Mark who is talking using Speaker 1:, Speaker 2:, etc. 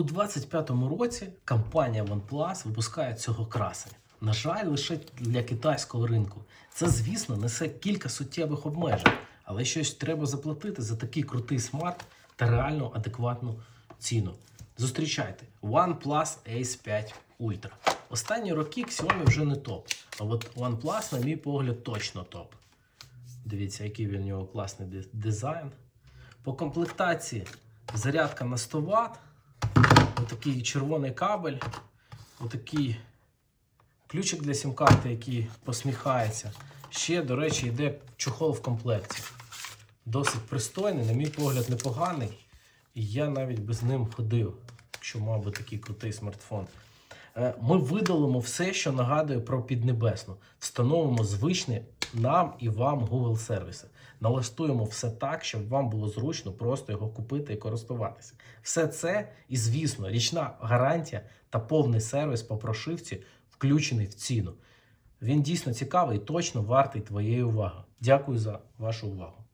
Speaker 1: У 25-му році компанія OnePlus випускає цього красення. На жаль, лише для китайського ринку. Це, звісно, несе кілька суттєвих обмежень, але щось треба заплатити за такий крутий смарт та реально адекватну ціну. Зустрічайте OnePlus Ace 5 Ultra. Останні роки Xiaomi вже не топ. А от OnePlus, на мій погляд, точно топ. Дивіться, який він у нього класний дизайн. По комплектації зарядка на 100 Вт, отакий червоний кабель, отакий ключик для сім-карти, який посміхається. Ще, до речі, йде чохол в комплекті. Досить пристойний, на мій погляд, непоганий. І я навіть би з ним ходив, якщо мав би такий крутий смартфон. Е, Ми видалимо все, що нагадує про піднебесну. Встановимо звичні нам і вам Google сервіси. Налаштуємо все так, щоб вам було зручно просто його купити і користуватися. Все це і, звісно, річна гарантія та повний сервіс по прошивці включений в ціну. Він дійсно цікавий і точно вартий твоєї уваги. Дякую за вашу увагу.